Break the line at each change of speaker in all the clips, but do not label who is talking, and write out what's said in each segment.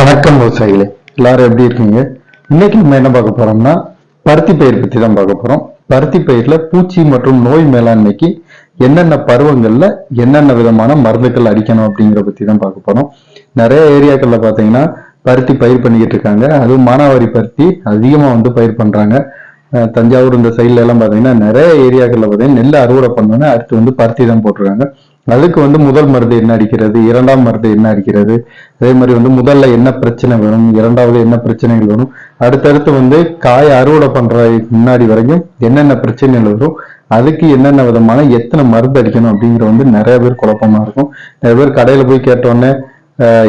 வணக்கம் விவசாயிகளே. எல்லாரும் எப்படி இருக்கீங்க? இன்னைக்கு நம்ம என்ன பார்க்க போறோம்னா பருத்தி பயிர் பத்தி தான் பார்க்க போறோம். பருத்தி பயிர்ல பூச்சி மற்றும் நோய் மேலாண்மைக்கு என்னென்ன பருவங்கள்ல என்னென்ன விதமான மருந்துகள் அடிக்கணும் அப்படிங்கிற பத்தி தான் பார்க்க போறோம். நிறைய ஏரியாக்கள்ல பாத்தீங்கன்னா பருத்தி பயிர் பண்ணிக்கிட்டு இருக்காங்க. அதுவும் மானாவாரி பருத்தி அதிகமா வந்து பயிர் பண்றாங்க. தஞ்சாவூர் இந்த சைட்ல எல்லாம் பாத்தீங்கன்னா நிறைய ஏரியாக்கள்ல பாத்தீங்கன்னா நெல் அறுவடை பண்ணோன்னு அடுத்து வந்து பருத்தி தான் போட்டிருக்காங்க. அதுக்கு வந்து முதல் மருந்து என்ன அடிக்கிறது? இரண்டாம் மருந்து என்ன அடிக்கிறது? அதே மாதிரி வந்து முதல்ல என்ன பிரச்சனை வரும்? இரண்டாவது என்ன பிரச்சனைகள் வரும்? அடுத்தடுத்து வந்து காய் அறுவடை பண்ற முன்னாடி வரைக்கும் என்னென்ன பிரச்சனைகள் வரும்? அதுக்கு என்னென்ன விதமான எத்தனை மருந்து அடிக்கணும் அப்படிங்கிற வந்து நிறைய பேர் குழப்பமா இருக்கும். நிறைய பேர் கடையில போய் கேட்டோடனே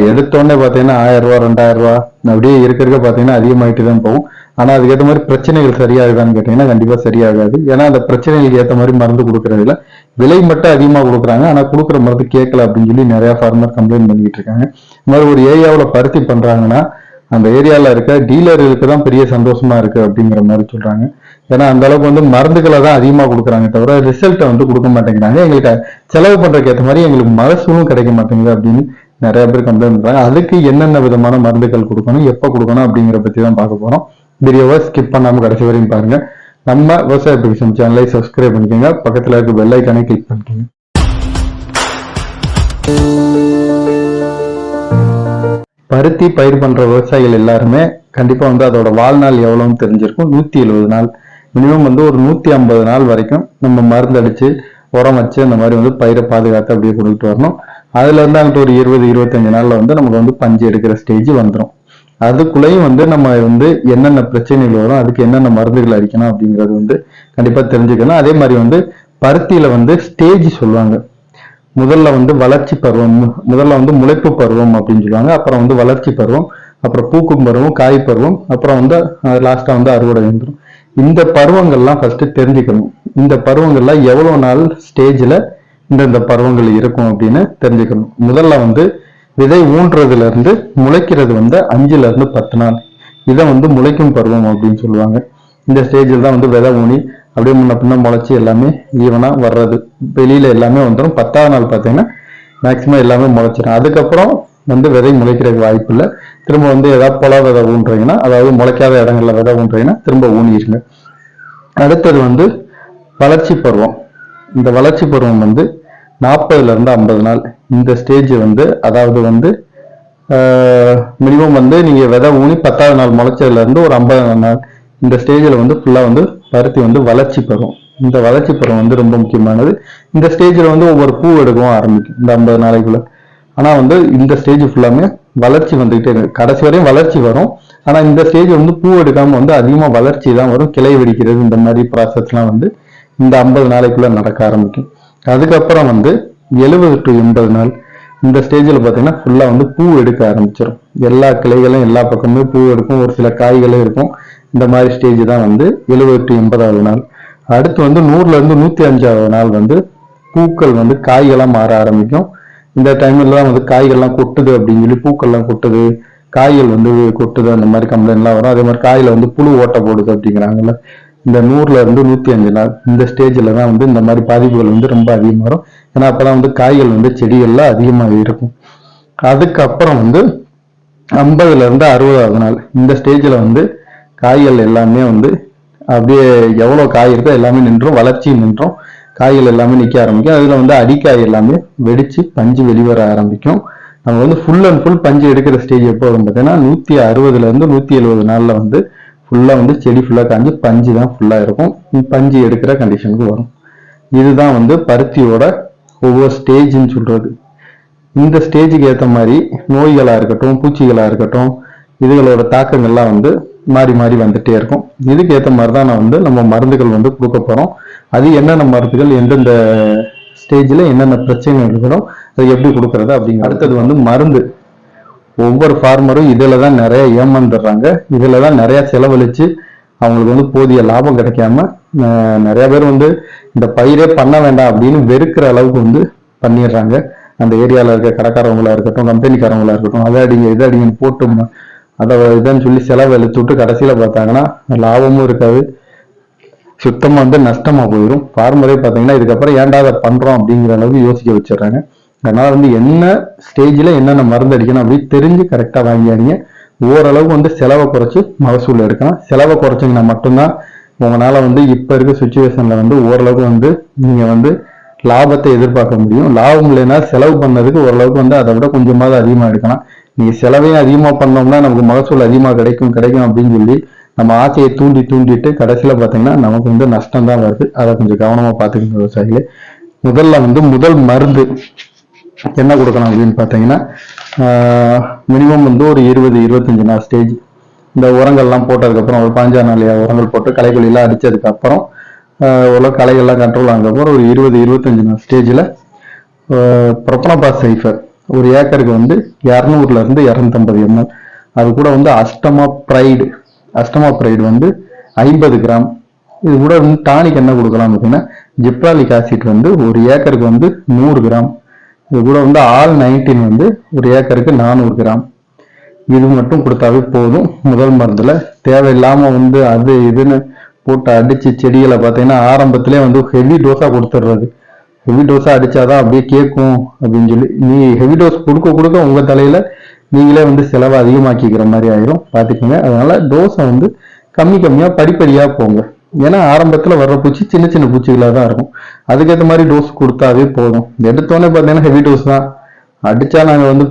எடுத்தோடனே பார்த்தீங்கன்னா ஆயிரம் ரூபா ரெண்டாயிரம் ரூபா அப்படியே இருக்க இருக்க பார்த்தீங்கன்னா அதிகமாயிட்டு தான் போகும். ஆனா அதுக்கேற்ற மாதிரி பிரச்சனைகள் சரியாகுதான்னு கேட்டீங்கன்னா கண்டிப்பா சரியாகாது. ஏன்னா அந்த பிரச்சனைகளுக்கு ஏற்ற மாதிரி மருந்து கொடுக்கறதுல விலை மட்டும் அதிகமாக கொடுக்குறாங்க. ஆனா கொடுக்குற மருந்து கேட்கல அப்படின்னு சொல்லி நிறைய ஃபார்மர் கம்ப்ளைண்ட் பண்ணிக்கிட்டு இருக்காங்க. இந்த மாதிரி ஒரு ஏரியாவில் பருத்தி பண்றாங்கன்னா அந்த ஏரியாவில் இருக்க டீலர்களுக்கு தான் பெரிய சந்தோஷமா இருக்கு அப்படிங்கிற மாதிரி சொல்றாங்க. ஏன்னா அந்த அளவுக்கு வந்து மருந்துகளை தான் அதிகமாக கொடுக்குறாங்க தவிர ரிசல்ட்டை வந்து கொடுக்க மாட்டேங்கிறாங்க. எங்களுக்கு செலவு பண்றதுக்கு ஏற்ற மாதிரி எங்களுக்கு மகசூலும் கிடைக்க மாட்டேங்குது அப்படின்னு நிறைய பேர் கம்ப்ளைண்ட் பண்றாங்க. அதுக்கு என்னென்ன விதமான மருந்துகள் கொடுக்கணும் எப்போ கொடுக்கணும் அப்படிங்கிற பத்தி தான் பார்க்க போறோம். வீடியோவை ஸ்கிப் பண்ணாமல் கடைசி வரையும் பாருங்க. நம்ம விவசாய பிடிக்கும் சேனலை சப்ஸ்கிரைப் பண்ணிக்கோங்க. பக்கத்தில் இருக்க பெல் ஐக்கானே கிளிக் பண்ணிக்கோங்க. பருத்தி பயிர் பண்ற விவசாயிகள் எல்லாருமே கண்டிப்பா வந்து அதோட வாழ்நாள் எவ்வளவுன்னு தெரிஞ்சிருக்கும். நூத்தி எழுபது நாள். மினிமம் வந்து ஒரு நூத்தி ஐம்பது நாள் வரைக்கும் நம்ம மருந்து அடிச்சு உரம் வச்சு அந்த மாதிரி வந்து பயிரை பாதுகாத்து அப்படியே கொடுத்துட்டு வரணும். அதுல இருந்து அங்கிட்ட ஒரு இருபது இருபத்தஞ்சு நாள்ல வந்து நமக்கு வந்து பஞ்சு எடுக்கிற ஸ்டேஜ் வந்துடும் அதுக்குள்ளேயும் வந்து நம்ம வந்து என்னென்ன பிரச்சனைகள் வரும் அதுக்கு என்னென்ன மருந்துகள் அடிக்கணும் அப்படிங்கிறது வந்து கண்டிப்பாக தெரிஞ்சுக்கணும். அதே மாதிரி வந்து பருத்தியில வந்து ஸ்டேஜ் சொல்லுவாங்க. முதல்ல வந்து வளர்ச்சி பருவம் முதல்ல வந்து முளைப்பு பருவம் அப்படின்னு சொல்லுவாங்க. அப்புறம் வந்து வளர்ச்சி பருவம் அப்புறம் பூக்கும் பருவம் காய் பருவம் அப்புறம் வந்து லாஸ்டா வந்து அறுவடை வந்துடும் இந்த பருவங்கள்லாம் ஃபர்ஸ்ட் தெரிஞ்சுக்கணும். இந்த பருவங்கள்லாம் எவ்வளவு நாள் ஸ்டேஜ்ல இந்தந்த பருவங்கள் இருக்கும் அப்படின்னு தெரிஞ்சுக்கணும். முதல்ல வந்து விதை ஊன்றதுல இருந்து முளைக்கிறது வந்து அஞ்சுல இருந்து பத்து நாள். இதை வந்து முளைக்கும் பருவம் அப்படின்னு சொல்லுவாங்க. இந்த ஸ்டேஜில் தான் வந்து விதை ஊனி அப்படியே முன்ன பின்ன முளைச்சி எல்லாமே ஈவனாக வர்றது. வெளியில எல்லாமே வந்துடும் பத்தாவது நாள் பார்த்தீங்கன்னா மேக்சிமம் எல்லாமே முளைச்சிடும் அதுக்கப்புறம் வந்து விதை முளைக்கிறதுக்கு வாய்ப்பு இல்லை. திரும்ப வந்து ஏதாவது பொல விதை ஊன்றீங்கன்னா அதாவது முளைக்காத இடங்கள்ல விதை ஊன்றீங்கன்னா திரும்ப ஊனிடுங்க அடுத்தது வந்து வளர்ச்சி பருவம். இந்த வளர்ச்சி பருவம் வந்து நாற்பதுல இருந்து ஐம்பது நாள். இந்த ஸ்டேஜ் வந்து அதாவது வந்து மினிமம் வந்து நீங்க விதை ஊனி பத்தாவது நாள் முளைச்சதுல இருந்து ஒரு ஐம்பது நாள். இந்த ஸ்டேஜில் வந்து ஃபுல்லாக வந்து பருத்தி வந்து வளர்ச்சி பெறும். இந்த வளர்ச்சி பருவம் வந்து ரொம்ப முக்கியமானது. இந்த ஸ்டேஜில் வந்து ஒவ்வொரு பூ எடுக்கவும் ஆரம்பிக்கும். இந்த ஐம்பது நாளைக்குள்ள. ஆனால் வந்து இந்த ஸ்டேஜ் ஃபுல்லாமே வளர்ச்சி வந்துகிட்டே இருக்கு. கடைசி வரையும் வளர்ச்சி வரும். ஆனால் இந்த ஸ்டேஜ் வந்து பூ எடுக்காமல் வந்து அதிகமாக வளர்ச்சி தான் வரும். கிளை வெடிக்கிறது இந்த மாதிரி ப்ராசஸ்லாம் வந்து இந்த ஐம்பது நாளைக்குள்ள நடக்க ஆரம்பிக்கும். அதுக்கப்புறம் வந்து எழுபது டு எண்பது நாள் இந்த ஸ்டேஜில் பார்த்தீங்கன்னா ஃபுல்லாக வந்து பூ எடுக்க ஆரம்பிச்சிடும் எல்லா கிளைகளும் எல்லா பக்கமுமே பூ எடுக்கும். ஒரு சில காய்களும் இருக்கும். இந்த மாதிரி ஸ்டேஜ் தான் வந்து எழுபது டு எண்பதாவது நாள். அடுத்து வந்து நூறுலேருந்து நூற்றி அஞ்சாவது நாள் வந்து பூக்கள் வந்து காய்களாக மாற ஆரம்பிக்கும். இந்த டைம்ல தான் வந்து காய்கள்லாம் கொட்டுது அப்படின்னு சொல்லி பூக்கள்லாம் கொட்டுது. காய்கள் வந்து கொட்டுது. அந்த மாதிரி கம்ப்ளைண்ட்லாம் வரும். அதே மாதிரி காயில் வந்து புழு ஓட்ட போடுது அப்படிங்கிறாங்கல்ல. இந்த நூறுல இருந்து நூத்தி அஞ்சு நாள் இந்த ஸ்டேஜ்ல தான் வந்து இந்த மாதிரி பாதிப்புகள் வந்து ரொம்ப அதிகமா வரும். ஏன்னா அப்பதான் வந்து காய்கள் வந்து செடிகள்ல அதிகமாக இருக்கும். அதுக்கப்புறம் வந்து ஐம்பதுல இருந்து அறுபதாவது நாள் இந்த ஸ்டேஜ்ல வந்து காய்கள் எல்லாமே வந்து அப்படியே எவ்வளவு காய் இருக்கோ எல்லாமே நின்றும் வளர்ச்சி நின்றும். காய்கள் எல்லாமே நிக்க ஆரம்பிக்கும். அதுல வந்து அடிக்காய் எல்லாமே வெடிச்சு பஞ்சு வெளிவர ஆரம்பிக்கும். நம்ம வந்து ஃபுல் அண்ட் ஃபுல் பஞ்சு எடுக்கிற ஸ்டேஜ் எப்போ வரும் பார்த்தீங்கன்னா நூத்தி அறுபதுல இருந்து நூத்தி எழுபது நாள்ல வந்து ஃபுல்லாக வந்து செடி ஃபுல்லாக காஞ்சி பஞ்சு தான் ஃபுல்லாக இருக்கும். பஞ்சு எடுக்கிற கண்டிஷனுக்கு வரும். இதுதான் வந்து பருத்தியோட ஒவ்வொரு ஸ்டேஜ்னு சொல்கிறது இந்த ஸ்டேஜுக்கு ஏற்ற மாதிரி நோய்களாக இருக்கட்டும் பூச்சிகளாக இருக்கட்டும் இதுகளோட தாக்கங்கள்லாம் வந்து மாறி மாறி வந்துகிட்டே இருக்கும். இதுக்கு ஏற்ற மாதிரி தான் நான் வந்து நம்ம மருந்துகள் வந்து கொடுக்க போகிறோம் அது என்னென்ன மருந்துகள் எந்தெந்த ஸ்டேஜில் என்னென்ன பிரச்சனைகள் இருக்கணும் அது எப்படி கொடுக்குறது அப்படிங்க அடுத்தது வந்து மருந்து. ஒவ்வொரு ஃபார்மரும் இதில் தான் நிறைய ஏமாந்துடுறாங்க. இதில் தான் நிறையா செலவழித்து அவங்களுக்கு வந்து போதிய லாபம் கிடைக்காம நிறையா நிறைய பேர் வந்து இந்த பயிரே பண்ண வேண்டாம் அப்படின்னு வெறுக்கிற அளவுக்கு வந்து பண்ணிடுறாங்க. அந்த ஏரியாவில் இருக்க கடைக்காரவங்களா இருக்கட்டும் கம்பெனிக்காரவங்களா இருக்கட்டும் அதை அடிங்க இதை அடிங்கன்னு போட்டு அதை இதுன்னு சொல்லி செலவு இழுத்து விட்டு கடைசியில் பார்த்தாங்கன்னா லாபமும் இருக்காது. சுத்தமாக வந்து நஷ்டமாக போயிடும் ஃபார்மரே பார்த்தீங்கன்னா இதுக்கப்புறம் ஏன்டா அதை பண்ணுறோம் அப்படிங்கிற அளவுக்கு யோசிக்க வச்சிடுறாங்க. அதனால வந்து என்ன ஸ்டேஜில் என்னென்ன மருந்து அடிக்கணும் அப்படின்னு தெரிஞ்சு கரெக்டாக வாங்கியாதீங்க. ஓரளவுக்கு வந்து செலவை குறைச்சி மகசூல் எடுக்கலாம். செலவை குறைச்சிங்கன்னா மட்டும்தான் உங்களால வந்து இப்போ இருக்க சுச்சுவேஷனில் வந்து ஓரளவுக்கு வந்து நீங்கள் வந்து லாபத்தை எதிர்பார்க்க முடியும். லாபம் இல்லைன்னா செலவு பண்ணதுக்கு ஓரளவுக்கு வந்து அதை விட கொஞ்சமாவது அதிகமாக எடுக்கலாம். நீங்கள் செலவையும் அதிகமாக பண்ணோம்னா நமக்கு மகசூல் அதிகமாக கிடைக்கும் கிடைக்கும் அப்படின்னு சொல்லி நம்ம ஆசையை தூண்டி தூண்டிட்டு கடைசியில் பார்த்தீங்கன்னா நமக்கு வந்து நஷ்டம் தான் வருது. அதை கொஞ்சம் கவனமாக பார்த்துக்கணும் விவசாயிகளே. முதல்ல வந்து முதல் மருந்து என்ன கொடுக்கலாம் அப்படின்னு பார்த்தீங்கன்னா மினிமம் வந்து ஒரு இருபது இருபத்தஞ்சு நாள் ஸ்டேஜ் இந்த உரங்கள்லாம் போட்டதுக்கப்புறம் ஒரு பாஞ்சா நாளையா உரங்கள் போட்டு களைக்கொல்லிலாம் அடித்ததுக்கப்புறம் ஓரளவு களைகள்லாம் கண்ட்ரோல் ஆனதுக்கப்புறம் ஒரு இருபது இருபத்தஞ்சு நாள் ஸ்டேஜில் ப்ரொப்பனபாஸ் சைஃபர் ஒரு ஏக்கருக்கு வந்து இரநூறுலேருந்து இரநூத்தம்பது எம்எல். அது கூட வந்து அஷ்டமா ப்ரைடு அஷ்டமா ப்ரைடு வந்து ஐம்பது கிராம். இது கூட வந்து டானிக் என்ன கொடுக்கலாம் பார்த்தீங்கன்னா ஜிப்ராலிக் ஆசிட் வந்து ஒரு ஏக்கருக்கு வந்து நூறு கிராம். இது கூட வந்து ஆல் நைன்டீன் வந்து ஒரு ஏக்கருக்கு நானூறு கிராம். இது மட்டும் கொடுத்தாவே போதும். முதல் மருந்தில் தேவையில்லாமல் வந்து அது இதுன்னு போட்டு அடித்து செடிகளை பார்த்தீங்கன்னா ஆரம்பத்திலே வந்து ஹெவி டோஸாக கொடுத்துட்றது. ஹெவி டோஸாக அடித்தாதான் அப்படியே கேட்கும் அப்படின்னு சொல்லி நீ ஹெவி டோஸ் கொடுக்க கொடுக்க உங்கள் தலையில் நீங்களே வந்து செலவை அதிகமாக்கிக்கிற மாதிரி ஆயிரும். பார்த்துக்கோங்க. அதனால் டோஸை வந்து கம்மி கம்மியாக படிப்படியாக போங்க. ஏன்னா ஆரம்பத்தில் வர்ற பூச்சி சின்ன சின்ன பூச்சிகளாக தான் இருக்கும். அதுக்கேற்ற மாதிரி டோஸ் கொடுத்தாவே போதும். எடுத்தோடனே பார்த்தீங்கன்னா ஹெவி டோஸ் தான். அடித்தா நாங்கள் வந்து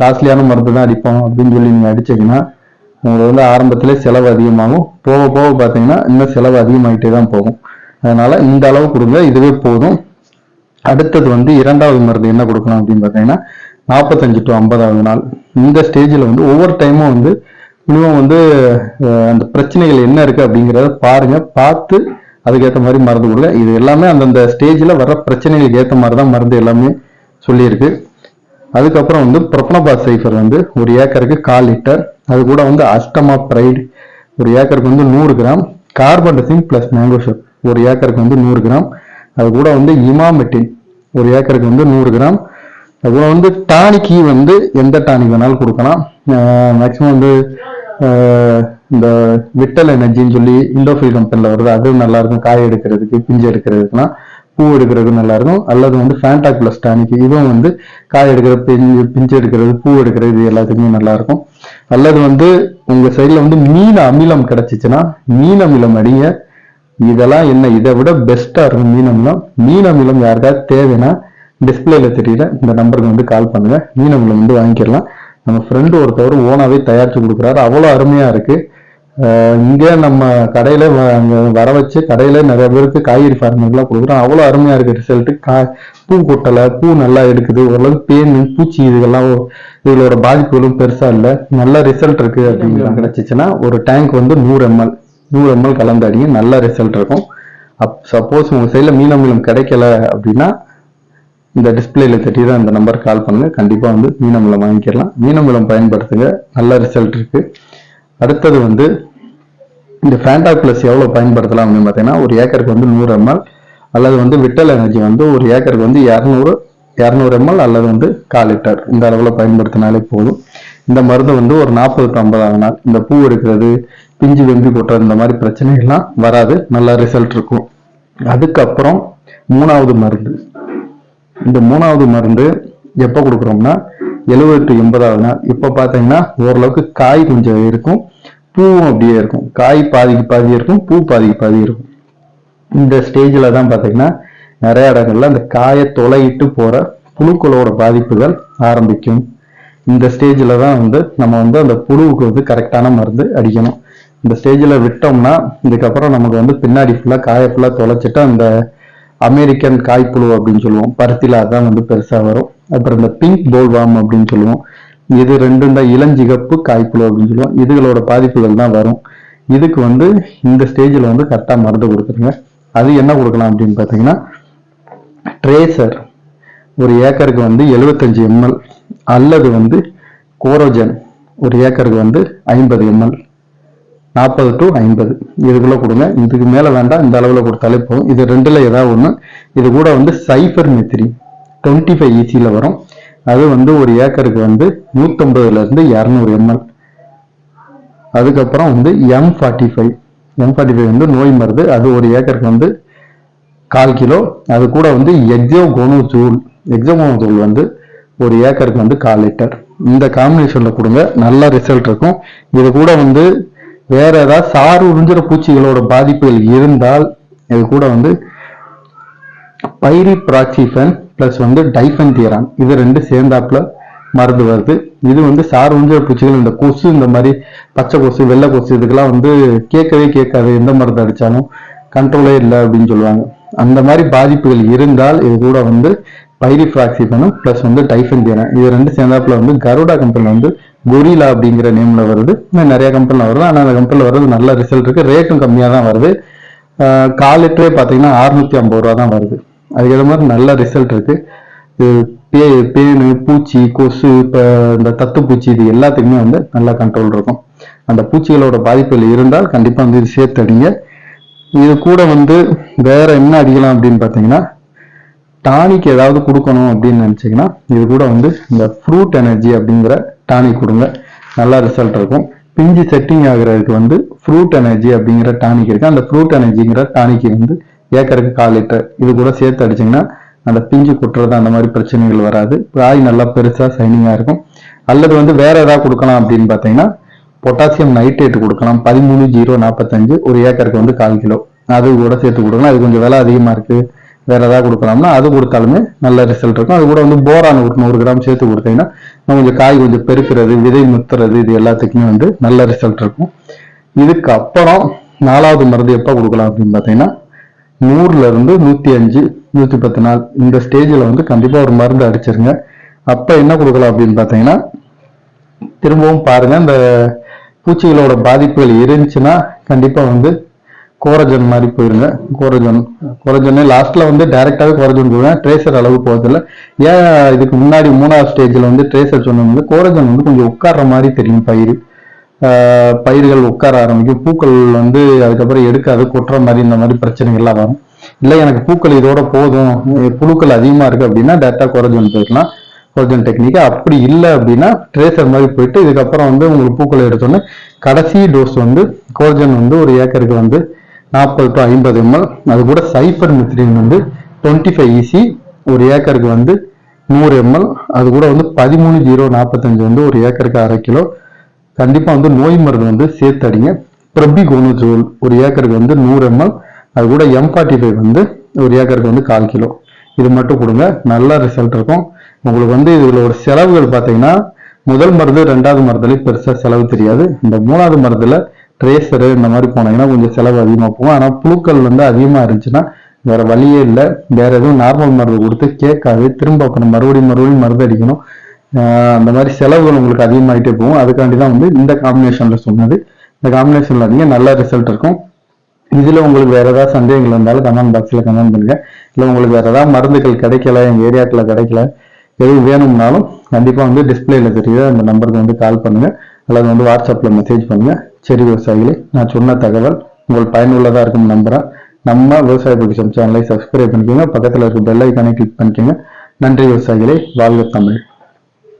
காஸ்ட்லியான மருந்து தான் அடிப்போம் அப்படின்னு சொல்லி நீங்கள் அடிச்சிங்கன்னா உங்களுக்கு வந்து ஆரம்பத்திலே செலவு அதிகமாகும். போக போக பார்த்தீங்கன்னா இன்னும் செலவு அதிகமாகிட்டே தான் போகும். அதனால் இந்த அளவு கொடுங்க இதுவே போதும். அடுத்தது வந்து இரண்டாவது மருந்து என்ன கொடுக்கணும் அப்படின்னு பார்த்தீங்கன்னா நாற்பத்தஞ்சு டு ஐம்பதாவது நாள். இந்த ஸ்டேஜில் வந்து ஒவ்வொரு டைமும் வந்து மினிமம் வந்து அந்த பிரச்சனைகள் என்ன இருக்கு அப்படிங்கிறத பாருங்க. பார்த்து அதுக்கேற்ற மாதிரி மருந்து கொடுங்க. இது எல்லாமே அந்தந்த ஸ்டேஜில் வர பிரச்சனைகளுக்கு ஏற்ற மாதிரி தான் மருந்து எல்லாமே சொல்லியிருக்கு. அதுக்கப்புறம் வந்து ப்ரொப்பனபா சைஃபர் வந்து ஒரு ஏக்கருக்கு கால் லிட்டர். அது கூட வந்து அஷ்டமா ப்ரைடு. ஒரு ஏக்கருக்கு வந்து நூறு கிராம். கார்பன்டசின் பிளஸ் மேங்கோஷப் ஒரு ஏக்கருக்கு வந்து நூறு கிராம். அது கூட வந்து இமாமெட்டின். ஒரு ஏக்கருக்கு வந்து நூறு கிராம். அது கூட வந்து டானிக்கி வந்து எந்த டானிக் வேணாலும் கொடுக்கலாம். மேக்ஸிமம் வந்து இந்த விட்டல் எனர்ஜின்னு சொல்லி இண்டோஃபில் கம்பெனியில் வருது. அது நல்லா இருக்கும் காய் எடுக்கிறதுக்கு பிஞ்சு எடுக்கிறதுக்குலாம் பூ எடுக்கிறதுக்கு நல்லா இருக்கும் அல்லது வந்து ஃபேண்டாக் பிளஸ் டானிக் இதுவும் வந்து காய் எடுக்கிறது பிஞ்சு பிஞ்சு எடுக்கிறது பூ எடுக்கிறது இது எல்லாத்துக்குமே நல்லா இருக்கும் அல்லது வந்து உங்க சைடில் வந்து மீன் அமிலம் கிடைச்சிச்சுன்னா மீன் அமிலம் அடிங்க. இதெல்லாம் என்ன? இதை விட பெஸ்டா இருக்கும் மீன் அமிலம். மீன் அமிலம் யாருக்காவது தேவைன்னா டிஸ்பிளேல தெரியல இந்த நம்பருக்கு வந்து கால் பண்ணுங்க. மீன் அமிலம் வந்து வாங்கிக்கலாம். நம்ம ஃப்ரெண்டு ஒருத்தவர் ஓனாகவே தயாரித்து கொடுக்குறாரு. அவ்வளோ அருமையாக இருக்குது இங்கே நம்ம கடையில் வ- வர வச்சு கடையில் நிறைய பேருக்கு காய்கறி ஃபார்மர்லாம் கொடுக்குறோம். அவ்வளோ அருமையாக இருக்குது ரிசல்ட்டு கா பூ கொட்டலை பூ நல்லா எடுக்குது. ஓரளவு பேன் பூச்சி இதுகெல்லாம் ஒ- பாதிப்புகளும் பெருசாக இல்லை. நல்ல ரிசல்ட் இருக்குது அப்படின்னு கிடச்சிச்சின்னா ஒரு டேங்க் வந்து நூறு எம்எல் நூறு எம்எல் கலந்து அடிங்க. நல்ல ரிசல்ட் இருக்கும். அப் சப்போஸ் உங்கள் சைடில் மீனம் மீனமிலம் கிடைக்கல அப்படின்னா இந்த டிஸ்பிளேல தெரிய அந்த இந்த நம்பர் கால் பண்ணுங்க. கண்டிப்பா வந்து மீனமிலம் வாங்கிக்கலாம். மீனமிலம் பயன்படுத்துங்க. நல்ல ரிசல்ட் இருக்கு. அடுத்தது வந்து இந்த ஃபேண்டா பிளஸ் எவ்வளவு பயன்படுத்தலாம் அப்படின்னு பார்த்தீங்கன்னா ஒரு ஏக்கருக்கு வந்து நூறு எம்எல் அல்லது வந்து விட்டல் எனர்ஜி வந்து ஒரு ஏக்கருக்கு வந்து இரநூறு இரநூறு எம்எல் அல்லது வந்து கால் லிட்டர். இந்த அளவில் பயன்படுத்தினாலே போதும். இந்த மருந்து வந்து ஒரு நாற்பது டு ஐம்பதாவது நாள் இந்த பூ எடுக்கிறது பிஞ்சு வெம்பி கொட்டுறது இந்த மாதிரி பிரச்சனைகள்லாம் வராது. நல்ல ரிசல்ட் இருக்கும். அதுக்கப்புறம் மூணாவது மருந்து. இந்த மூணாவது மருந்து எப்போ கொடுக்குறோம்னா எழுபது டு எண்பதாவது நாள். இப்போ பார்த்தீங்கன்னா ஓரளவுக்கு காய் கொஞ்சம் இருக்கும் பூவும் அப்படியே இருக்கும். காய் பாதிக்கு பாதி இருக்கும் பூ பாதிக்கு பாதி இருக்கும். இந்த ஸ்டேஜில் தான் பார்த்தீங்கன்னா நிறைய இடங்கள்ல அந்த காயை தொலையிட்டு போகிற புழுக்களோட பாதிப்புகள் ஆரம்பிக்கும். இந்த ஸ்டேஜில் தான் வந்து நம்ம வந்து அந்த புழுவுக்கு வந்து கரெக்டான மருந்து அடிக்கணும். இந்த ஸ்டேஜில் விட்டோம்னா இதுக்கப்புறம் நமக்கு வந்து பின்னாடி ஃபுல்லாக காயை ஃபுல்லாக தொலைச்சிட்டு அந்த அமெரிக்கன் காய்ப்புழு அப்படின்னு சொல்லுவோம். பருத்தில அதான் வந்து பெருசாக வரும். அப்புறம் இந்த பிங்க் போல்வாம் அப்படின்னு சொல்லுவோம். இது ரெண்டும் தான் இளஞ்சிகப்பு காய்ப்புழு அப்படின்னு சொல்லுவோம். இதுகளோட பாதிப்புகள் தான் வரும். இதுக்கு வந்து இந்த ஸ்டேஜில் வந்து கரெக்டாக மருந்து கொடுத்துருங்க. அது என்ன கொடுக்கலாம் அப்படின்னு பார்த்தீங்கன்னா ட்ரேசர் ஒரு ஏக்கருக்கு வந்து 75 எம்எல். அல்லது வந்து கோரோஜன் ஒரு ஏக்கருக்கு வந்து ஐம்பது எம்எல். நாற்பது டு ஐம்பது. இதுக்குள்ளே கொடுங்க. இதுக்கு மேலே வேண்டாம். இந்த அளவில் கொடுத்தாலே போதும். இது ரெண்டில் ஏதாவது ஒன்று இது கூட வந்து சைஃபர் மெத்திரி டுவெண்ட்டி ஃபைவ் ஈஸியில் வரும். அது வந்து ஒரு ஏக்கருக்கு வந்து நூற்றம்பதுலேருந்து இரநூறு எம்எல் அதுக்கப்புறம் வந்து M forty five M forty five வந்து நோய் மருந்து. அது ஒரு ஏக்கருக்கு வந்து கால் கிலோ. அது கூட வந்து எக்ஸோ கோனோசூல் எக்ஸாமோதூள் வந்து ஒரு ஏக்கருக்கு வந்து கால் லிட்டர். இந்த காம்பினேஷனில் கொடுங்க. நல்ல ரிசல்ட் இருக்கும். இது கூட வந்து வேற ஏதாவது சாறு உறிஞ்சுற பூச்சிகளோட பாதிப்புகள் இருந்தால் இது கூட வந்து பைரி பிராக்சிஃபன் பிளஸ் வந்து டைஃபன் தியரான் இது ரெண்டு சேர்ந்தாப்புல மருந்து வருது. இது வந்து சார் உறிஞ்சுற பூச்சிகள் இந்த கொசு இந்த மாதிரி பச்சை கொசு வெள்ளை கொசு இதுக்கெல்லாம் வந்து கேட்கவே கேட்காது. எந்த மருந்து அடித்தாலும் கண்ட்ரோலே இல்லை அப்படின்னு சொல்லுவாங்க. அந்த மாதிரி பாதிப்புகள் இருந்தால் இது கூட வந்து பைரிஃப்ராக்சிபனும் ப்ளஸ் வந்து டைஃபன் தியரான் இது ரெண்டு சேர்ந்தாப்புல வந்து கருடா கம்பெனி வந்து கொரிலா அப்படிங்கிற நேம்ல வருது. நிறைய கம்பெனியில் வருது. ஆனால் அந்த கம்பெனியில் வர்றது நல்ல ரிசல்ட் இருக்கு. ரேட்டும் கம்மியாக தான் வருது. கால் லிட்டரே பார்த்தீங்கன்னா அறுநூத்தி ஐம்பது ரூபா தான் வருது. அதுக்கேற்ற மாதிரி நல்ல ரிசல்ட் இருக்கு. இது பே பேனு பூச்சி கொசு இப்போ இந்த தத்துப்பூச்சி இது எல்லாத்துக்குமே வந்து நல்லா கண்ட்ரோல் இருக்கும். அந்த பூச்சிகளோட பாதிப்புகள் இருந்தால் கண்டிப்பாக வந்து இது சேர்த்து அடிங்க. இது கூட வந்து வேற என்ன அடிக்கலாம் அப்படின்னு பார்த்தீங்கன்னா டானிக் ஏதாவது கொடுக்கணும் அப்படின்னு நினச்சிங்கன்னா இது கூட வந்து இந்த ஃப்ரூட் எனர்ஜி அப்படிங்கிற டானிக் கொடுங்க. நல்லா ரிசல்ட் இருக்கும். பிஞ்சு செட்டிங் ஆகுறதுக்கு வந்து ஃப்ரூட் எனர்ஜி அப்படிங்கிற டானிக் இருக்குது அந்த ஃப்ரூட் எனர்ஜிங்கிற டானிக் வந்து ஏக்கருக்கு கால் லிட்டர். இது கூட சேர்த்து அடிச்சீங்கன்னா அந்த பிஞ்சு கொட்டுறது அந்த மாதிரி பிரச்சனைகள் வராது. காய் நல்லா பெருசாக சைனிங்காக இருக்கும். அல்லது வந்து வேற ஏதாவது கொடுக்கலாம் அப்படின்னு பார்த்தீங்கன்னா பொட்டாசியம் நைட்ரேட் கொடுக்கலாம். பதிமூணு ஜீரோ நாற்பத்தஞ்சு ஒரு ஏக்கருக்கு வந்து கால் கிலோ. அது கூட சேர்த்து கொடுக்கலாம். அது கொஞ்சம் விலை அதிகமாக இருக்குது வேற ஏதாவது கொடுக்கலாம்னா அது கொடுத்தாலுமே நல்ல ரிசல்ட் இருக்கும். அது கூட வந்து போரான் ஒரு நூறு கிராம் சேர்த்து கொடுத்தீங்கன்னா கொஞ்சம் காய் கொஞ்சம் பெருக்கிறது விதை முத்துறது இது எல்லாத்துக்குமே வந்து நல்ல ரிசல்ட் இருக்கும். இதுக்கு அப்புறம் நாலாவது மருந்து எப்போ கொடுக்கலாம் அப்படின்னு பார்த்தீங்கன்னா நூறுல இருந்து நூற்றி அஞ்சு நூற்றி பத்து நாள் இந்த ஸ்டேஜில் வந்து கண்டிப்பாக ஒரு மருந்து அடிச்சிருங்க. அப்போ என்ன கொடுக்கலாம் அப்படின்னு பார்த்தீங்கன்னா திரும்பவும் பாருங்கள் இந்த பூச்சிகளோட பாதிப்புகள் இருந்துச்சுன்னா கண்டிப்பாக வந்து கோரஜன் மாதிரி போயிருங்க. கோரஜன் கோரஜன் லாஸ்ட்ல வந்து டைரக்டாவே கோரஜன் போடுவேன் ட்ரேசர் அளவு போகிறதில்ல ஏன் இதுக்கு முன்னாடி மூணாவது ஸ்டேஜ்ல வந்து ட்ரேசர் சொன்னது கோரஜன் வந்து கொஞ்சம் உட்கார்ற மாதிரி தெரியும் பயிர் பயிர்கள் உட்கார ஆரம்பிக்கும். பூக்கள் வந்து அதுக்கப்புறம் எடுக்காது கொட்டுற மாதிரி இந்த மாதிரி பிரச்சனைகள்லாம் வரும். இல்லை எனக்கு பூக்கள் இதோட போதும். புழுக்கள் அதிகமா இருக்கு அப்படின்னா டேரக்டா கோரஜன் போயிடலாம். கோரஜன் டெக்னிக்கு அப்படி இல்லை அப்படின்னா ட்ரேசர் மாதிரி போயிட்டு இதுக்கப்புறம் வந்து உங்களுக்கு பூக்கள் எடுத்தோன்னே கடைசி டோஸ் வந்து கோரஜன் வந்து ஒரு ஏக்கருக்கு வந்து நாற்பது டு ஐம்பது எம்எல் அது கூட சைபர் மித்ரின் வந்து டுவெண்ட்டி ஃபைவ் இசி ஒரு ஏக்கருக்கு வந்து நூறு எம்எல் அது கூட வந்து பதிமூணு ஜீரோ நாற்பத்தஞ்சு வந்து ஒரு ஏக்கருக்கு அரை கிலோ. கண்டிப்பாக வந்து நோய் மருந்து வந்து சேர்த்து அடிங்க பிரபிகோனோசோல் ஒரு ஏக்கருக்கு வந்து நூறு எம்எல் அது கூட எம் ஃபார்ட்டி ஃபைவ் வந்து ஒரு ஏக்கருக்கு வந்து கால் கிலோ. இது மட்டும் கொடுங்க. நல்ல ரிசல்ட் இருக்கும். உங்களுக்கு வந்து இதில் ஒரு செலவுகள் பார்த்தீங்கன்னா முதல் மருந்து ரெண்டாவது மருந்துலேயும் பெருசாக செலவு தெரியாது. இந்த மூணாவது மருந்தில் ட்ரேசரு இந்த மாதிரி போனீங்கன்னா கொஞ்சம் செலவு அதிகமாக போகும். ஆனால் புழுக்கள் வந்து அதிகமாக இருந்துச்சுன்னா வேற வழியே இல்லை. வேற எதுவும் நார்மல் மருந்து கொடுத்து கேட்காது. திரும்ப அப்புறம் மறுபடியும் மறுபடியும் மருந்து அடிக்கணும். அந்த மாதிரி செலவுகள் உங்களுக்கு அதிகமாகிட்டே போகும். அதுக்காண்டி தான் வந்து இந்த காம்பினேஷனில் சொன்னது. இந்த காம்பினேஷன்ல அதிகம் நல்ல ரிசல்ட் இருக்கும். இதில் உங்களுக்கு வேறு ஏதாவது சந்தேகங்கள் இருந்தாலும் கமெண்ட் பாக்ஸில் கமெண்ட் பண்ணுங்கள் இல்லை உங்களுக்கு வேறு ஏதாவது மருந்துகள் கிடைக்கல எங்கள் ஏரியாக்கில் கிடைக்கல எதுவும் வேணும்னாலும் கண்டிப்பாக வந்து டிஸ்பிளேல தெரியுது. அந்த நம்பருக்கு வந்து கால் பண்ணுங்கள் அல்லது வந்து வாட்ஸ்அப்பில் மெசேஜ் பண்ணுங்கள் சரி விவசாயிகளே நான் சொன்ன தகவல் உங்களுக்கு பயனுள்ளதாக இருக்கும் நம்புகிறேன் நம்ம விவசாய பொக்கிஷம் சேனலை சப்ஸ்கிரைப் பண்ணிக்கோங்க. பக்கத்தில் இருக்க பெல் ஐக்கானை கிளிக் பண்ணிக்கோங்க. நன்றி விவசாயிகளே. வாழ்க தமிழ்.